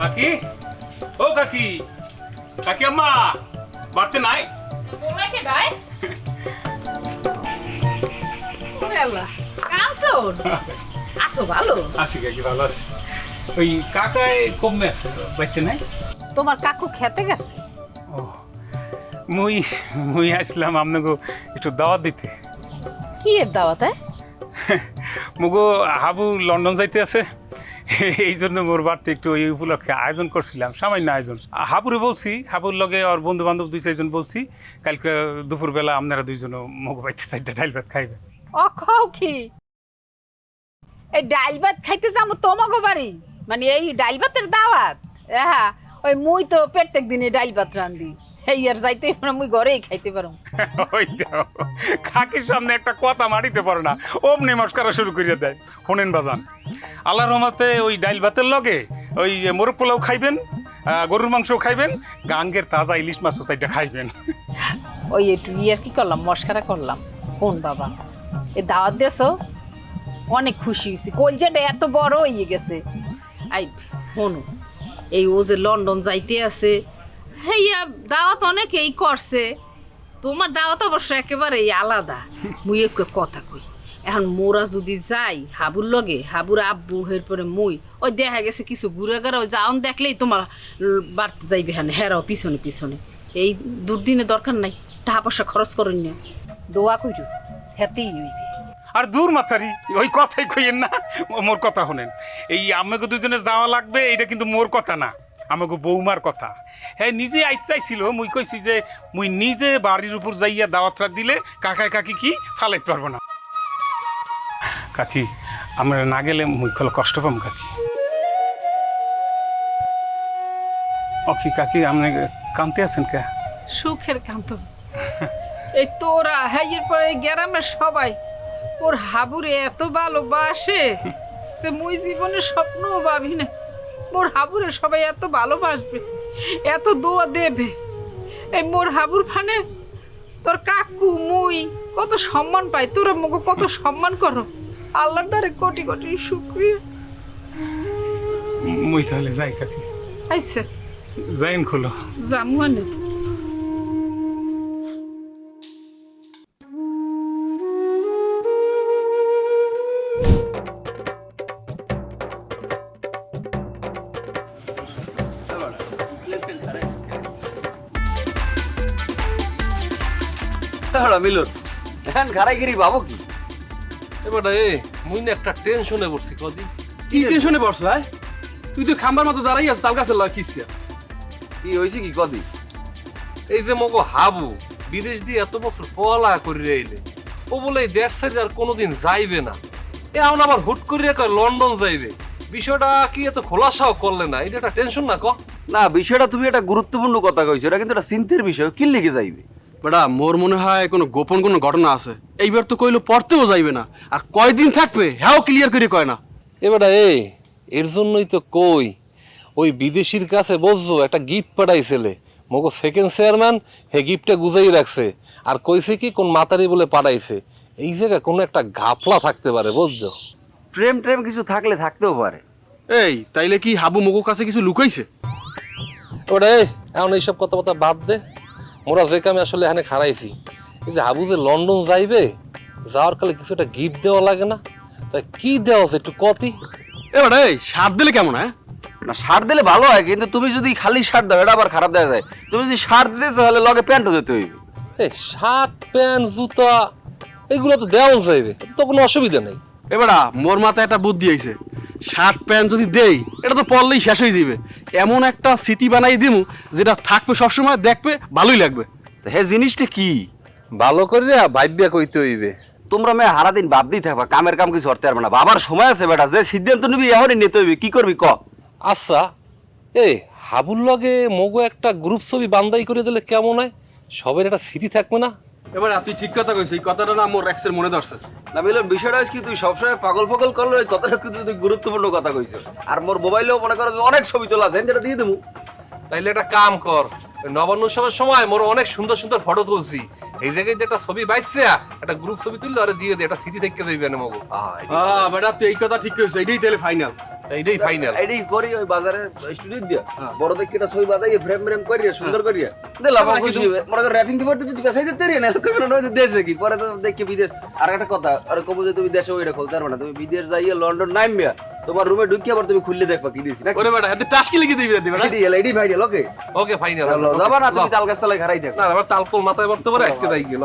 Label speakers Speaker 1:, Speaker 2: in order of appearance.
Speaker 1: কাকি? ও কাকি কাকি আম্মা বাড়তে নাই?
Speaker 2: আসো ভালো?
Speaker 1: আছি কাকি ভালো আছি। ওই কাকায় কমে আছে বাড়তে নাই?
Speaker 2: তোমার কাকু খেতে গেছে?
Speaker 1: ও মুই মুই আসলাম আপনাকে একটু দাওয়াত দিতে।
Speaker 2: কি এর দাওয়াতে
Speaker 1: মুগো হাবু লন্ডন যাইতে আছে। এই জন্য মোর বাড়তে একটু এই উপলক্ষে আয়োজন করছিলাম, সামান্য আয়োজন। হাবুরে বলছি, হাবুর লগে আর বন্ধু বান্ধব দুই চারজন বলছি, কালকে দুপুরবেলা আপনারা দুইজন মগু বাইতে চারটা ডাইল ভাত খাইবে।
Speaker 2: ও, খাও কি? এই ডাইল ভাত খাইতে যাব তোমাকে বাড়ি? মানে এই ডাইল ভাতের দাওয়াত? হ্যাঁ ওই মুই তো প্রত্যেক দিনে ডাইল ভাত রান্ধি। এই আর যাইতে পারো মুই ঘরেই খাইতে পারো
Speaker 1: ওই খাকির সামনে একটা কথা মারিতে পারো না অমনি মস্কারা শুরু করিয়ে দেয়। শোনেন বাজান আল্লাহ রহমতে ওই ডাইল ভাতের লগে ওই মোরগ পোলাও খাইবেন গরুর মাংস খাইবেন গাঙ্গের তাজা ইলিশ মাছ সাইডটা খাইবেন।
Speaker 2: ওই একটু ইয়ার কি করলাম মস্কারা করলাম। কোন বাবা? এ দাওয়াত দেছো অনেক খুশি হয়েছি। কলজাটা এত বড় হয়ে গেছে। আই শোনো এই ও যে লন্ডন যাইতে আছে হ্যাঁ দাওয়াত অনেকেই করছে। তোমার দাওয়াত অবশ্য একেবারেই আলাদা। মুই একটু কথা কই। এখন মোরা যদি যাই হাবুর লগে, হাবুর আব্বু, এরপরে মুই, ওই দেখা গেছে কিছু ঘুরে ওই যাওন দেখলেই তোমার বাড়তে যাইবে হ্যাঁ হেরাও পিছনে পিছনে। এই দুদিনে দরকার নাই, টাকা পয়সা খরচ করেন না। দোয়া কইরু, হেতেই হইবে।
Speaker 1: আর দূর মাথারি, ওই কথাই কইেন না মোর কথা শোনেন। এই আমাকে দুজনে যাওয়া লাগবে এটা কিন্তু মোর কথা না। আমাকে বৌমার কথা। হ্যাঁ নিজে আইত চাইছিল, মুই কইছি যে মুই নিজে বাড়ির উপর যাইয়া দাওয়াতটা দিলে কাকায় কাকি কি ফালাইতে পারব না। কাকি, আমরা না গেলে মুই খোলো কষ্ট পাম কাকি। অকি কাকি, আপনি কানতে আছেন কে?
Speaker 2: সুখের কান্ত এই তোরা এরপরে এই গ্রামের সবাই, ওর হাবুরে এত ভালোবাসে যে মুই জীবনে স্বপ্নও ভাবি না মোর হাবুরে সবাই এত ভালোবাসবে এত দোয়া দেবে। এই মোর হাবুর ফানে তোর কাকু মুই কত সম্মান পাই তোরা মুখ কত সম্মান করো। আল্লাহর দ্বারে কোটি কোটি শুক্রিয়া।
Speaker 1: মুই তাহলে যাই কাকি।
Speaker 2: আইসে।
Speaker 1: যাইন খোলো।
Speaker 2: জামুয়ানে
Speaker 3: হ্যাঁ মিলন। এখন ঘাড়াইগিরি ভাবো কি?
Speaker 4: এবার এ মুই না একটা টেনশনে পড়ছি কদিন?
Speaker 5: কি টেনশনে পড়ছ ভাই তুই তো খাম্বার মতো দাঁড়াই আছিস তাল গাছের লাগা
Speaker 3: কি হয়েছে কি কদি
Speaker 4: এই যে মগো হাবু বিদেশ দিয়ে এত বছর পলা করে রইলে ও বলে এই দেশ সাইড আর কোনোদিন যাইবে না। এ এখন আবার হুট করে কয় লন্ডন যাইবে। বিষয়টা কি এত খোলাসাও করলে না? এটা একটা টেনশন না ক?
Speaker 3: না বিষয়টা তুমি একটা গুরুত্বপূর্ণ কথা কইছো এটা কিন্তু একটা চিন্তার বিষয় কি লিখে যাইবে?
Speaker 5: বেটা মোর মনে হয় কোনো গোপন কোনো ঘটনা আছে। এইবার তো কইলো পড়তেও যাইবে না। আর কয়দিন থাকবে হ্যাঁ ক্লিয়ার করে কয় না।
Speaker 4: এবার এ এর জন্যই তো কই ওই বিদেশির কাছে বুঝছ একটা গিফট পাঠাইছিলে। মগো সেকেন্ড চেয়ারম্যান হে গিফটটা গুজাই রাখছে। আর কইছে কি কোন মাতারি বলে পাঠাইছে। এই জায়গায় কোনো একটা ঘাপলা থাকতে পারে বুঝছ?
Speaker 3: প্রেম ট্রেম কিছু থাকলে থাকতেও পারে।
Speaker 5: এই তাইলে কি হাবু মগো কাছে কিছু লুকাইছে?
Speaker 4: ওরে এখন এইসব কথাবার্তা বাদ দে। মোরা যে কামে আসলে এখানে খারাইছি কিন্তু হাবু যে লন্ডন যাইবে যাওয়ার কালে কিছু একটা গিফট দেওয়া লাগে না? তাই কি দেওয়া আছে একটু কতি?
Speaker 5: এবার এই সার দিলে কেমন হ্যাঁ?
Speaker 3: না শার্ট দিলে ভালো হয় কিন্তু তুমি যদি খালি শার্ট দাও এটা আবার খারাপ দেখা যায়। তুমি যদি শার্ট দিতে তাহলে লগে প্যান্টও দিতে হইবে।
Speaker 4: এই শার্ট প্যান্ট জুতা এগুলো তো দেওয়া যাইবে তো কোনো অসুবিধা নেই।
Speaker 5: এবারা মোর মাথায় একটা বুদ্ধি আইছে। শার্ট প্যান্ট যদি দেই এটা তো পরলেই শেষ হয়ে যাবে এমন একটা স্মৃতি বানাই দিমু যেটা থাকবে সবসময় দেখবে ভালোই লাগবে।
Speaker 3: তা হে জিনিসটা কি?
Speaker 4: ভালো করিয়া ভাইবিয়া কইতে হইবে।
Speaker 3: তোমরা মেয়ে হারা দিন ভাবতেই থাকবা কামের কাম কিছু করতে পারবে না। বাবার সময় আছে বেটা যে সিদ্ধান্ত নিবি এখনই নিতে হইবে কি করবি ক?
Speaker 4: আচ্ছা এই হাবুর লগে মগো একটা গ্রুপ ছবি বান্দাই করে দিলে কেমন হয়? সবের একটা স্মৃতি থাকবে না?
Speaker 5: এবার তুই ঠিক কথা কইছিস এই কথাটা না মোর এক্সের মনে ধরছে।
Speaker 3: না মিলন বিষয়টা হচ্ছে কি তুই সবসময় পাগল পাগল করল ওই কথাটা কিন্তু তুই গুরুত্বপূর্ণ কথা কইছো আর মোর মোবাইলেও মনে করো যে অনেক ছবি তোলা আছে যেটা দিয়ে দেবো
Speaker 4: তাইলে একটা কাম কর নবান্ন উৎসবের সময় মোর অনেক সুন্দর সুন্দর ফটো তুলছি। এই জায়গায় যে একটা ছবি বাইছে একটা গ্রুপ ছবি তুললে আরে দিয়ে দে একটা স্মৃতি থেকে দেবে না মগো।
Speaker 5: হ্যাঁ বেটা তুই এই কথা ঠিক কইছিস এইটাই তাহলে ফাইনাল
Speaker 4: এইটাই ফাইনাল
Speaker 3: এটাই করি ওই বাজারে স্টুডিও দিয়া। বড় দেখে একটা ছবি বাদাই ফ্রেম ফ্রেম করিয়া সুন্দর করিয়া। দিলাম আমার খুশি হবে। মনে কর র্যাপিং পেপার তো যদি পেছাই দিতে রে না দেশে কি? পরে তো দেখে বিদেশ আর একটা কথা আর কবো যে তুমি দেশে ওইটা খুলতে পারবে না। তুমি বিদেশ যাইয়া লন্ডন নামিয়া তোমার রুমে ঢুকিয়ে আবার তুমি খুললে দেখবা কি দিছি
Speaker 5: ওরে বেটা হাতে টাস্কি লিখে দিবি দিবি না?
Speaker 3: এডি এডি ভাইডি ওকে
Speaker 4: ওকে ফাইনাল
Speaker 3: যাবা না তুমি তাল গাছতলায় ঘাড়াই দেখো।
Speaker 4: না আমার তাল তোর মাথায় পড়তে পারে একটা তাই গেল